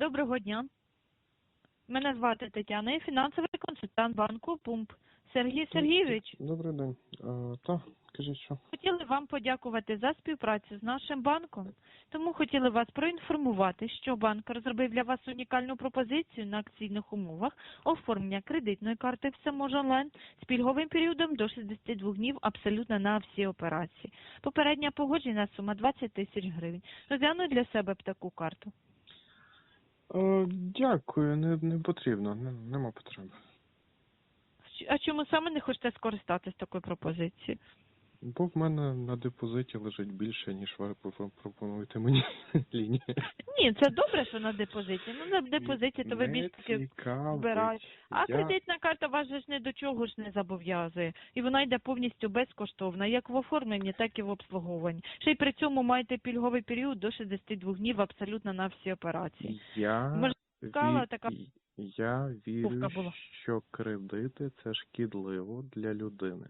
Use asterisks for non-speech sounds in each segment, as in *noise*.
Доброго дня. Мене звати Тетяна, я фінансовий консультант банку ПУМП. Сергій Сергійович, Добрий день. А, та, кажіть, що? хотіли вам подякувати за співпрацю з нашим банком. Тому хотіли вас проінформувати, що банк розробив для вас унікальну пропозицію на акційних умовах оформлення кредитної карти все може онлайн з пільговим періодом до 62 днів абсолютно на всі операції. Попередня погоджена сума 20 тисяч гривень. Розгляну для себе б таку карту. А, дякую, не, не потрібно, не, нема потреби. А чому саме не хочете скористатись такою пропозицією? Бо в мене на депозиті лежить більше, ніж ви пропонуєте мені *laughs* лінії. Ні, це добре, що на депозиті. Ну на депозиті то ви Не більш таки цікавить. збираєте. А Я- кредитна карта вас же ж не до чого ж не зобов'язує. І вона йде повністю безкоштовна, як в оформленні, так і в обслуговуванні. Ще й при цьому маєте пільговий період до 62 днів абсолютно на всі операції. Я, Може, цікава ві- така я вірю, була. що кредити це шкідливо для людини.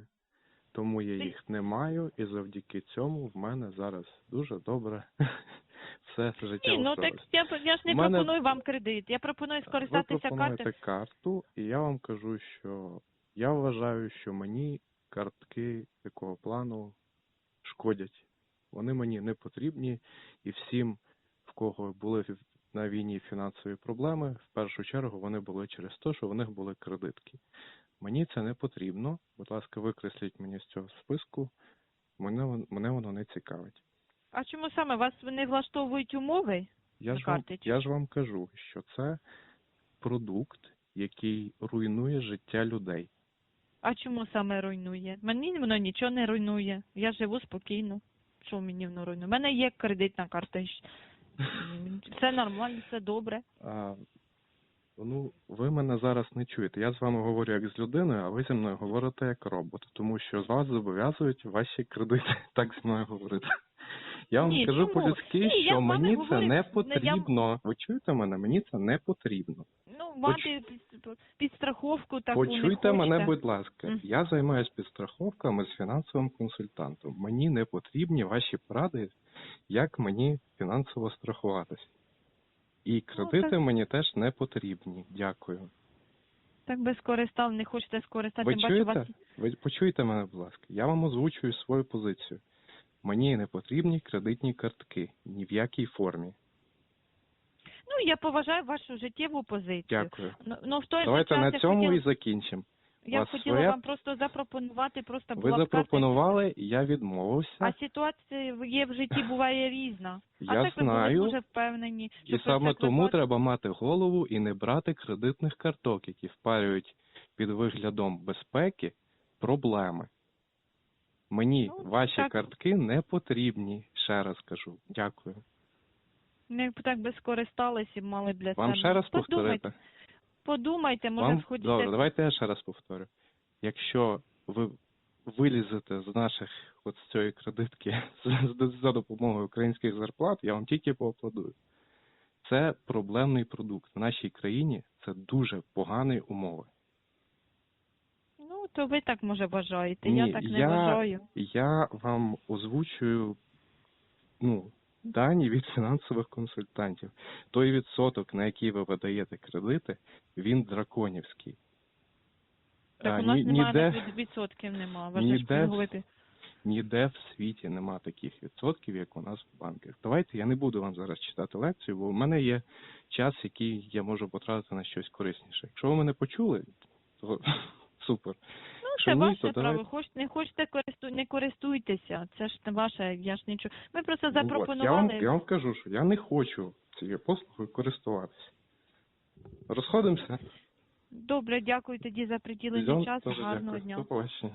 Тому я їх не маю, і завдяки цьому в мене зараз дуже добре *laughs* все життя Ні, ну так я, я ж не мене- пропоную вам кредит. Я пропоную Ви скористатися пропонуєте картою. карту, і я вам кажу, що я вважаю, що мені картки такого плану шкодять. Вони мені не потрібні, і всім, в кого були на війні фінансові проблеми, в першу чергу вони були через те, що в них були кредитки. Мені це не потрібно. Будь ласка, викресліть мені з цього списку. Мене, мене воно не цікавить. А чому саме вас не влаштовують умови? Я ж, вам, я ж вам кажу, що це продукт, який руйнує життя людей. А чому саме руйнує? Мені воно нічого не руйнує. Я живу спокійно. Що мені воно руйнує? У мене є кредитна карта. *laughs* Все нормально, все добре. А, ну, ви мене зараз не чуєте. Я з вами говорю як з людиною, а ви зі мною говорите як робот, тому що з вас зобов'язують ваші кредити *laughs* так зі мною говорити. Я вам Ні, кажу чому? по-людськи, Ні, я що з вами мені це говорю, не потрібно. Ви чуєте мене? Мені це не потрібно. Ну, мати під- підстраховку таку не Почуйте мене, будь ласка. Мгм. Я займаюся підстраховками з фінансовим консультантом. Мені не потрібні ваші поради, як мені фінансово страхуватися. І кредити Ну, так. мені теж не потрібні. Дякую. Так би скористав, не хочете скористати. Ви Бачу, чуєте? вас... Ви почуєте мене, будь ласка. Я вам озвучую свою позицію. Мені не потрібні кредитні картки ні в якій формі. Ну, я поважаю вашу життєву позицію. Дякую. Ну, ну, в той Давайте на цьому хотіла, і закінчимо. Я вас хотіла своя- вам просто запропонувати, просто Ви була б карта. запропонували, я відмовився. А ситуація є в житті буває різна. а Я так ви знаю. були дуже впевнені. І що це саме так тому виходить. треба мати голову і не брати кредитних карток, які впарюють під виглядом безпеки проблеми. Мені Ну, ваші так. картки не потрібні, ще раз кажу. Дякую. Не так би скористались і мали для Вам себе. ще раз Подумайте, повторити? Подумайте, може Вам... сходите. Добре, давайте я ще раз повторю. Якщо ви вилізете з наших от з цієї кредитки *laughs* з- за допомогою українських зарплат, я вам тільки поаплодую. Це проблемний продукт. В нашій країні це дуже погані умови. Ну, то ви так може вважаєте. Ні, я так не я- вважаю. Я вам озвучую ну, дані від фінансових консультантів. Той відсоток, на який ви видаєте кредити, він драконівський. Так у нас ні- немає ніде, відсотків нема. Ви ж ніде- ніде в світі нема таких відсотків, як у нас в банках. Давайте я не буду вам зараз читати лекцію, бо у мене є час, який я можу потратити на щось корисніше. Якщо ви мене почули, то *laughs* супер. Це ні, ваше то право. давайте. Хоч не хочете користу... не користуйтеся. Це ж не ваше, я ж нічого. Ми просто Ну, запропонували. я, вам, я вам кажу, що я не хочу цією послугою користуватися. Розходимося. Добре, дякую тоді за приділений часу, час. теж Гарного дякую. дня. До побачення.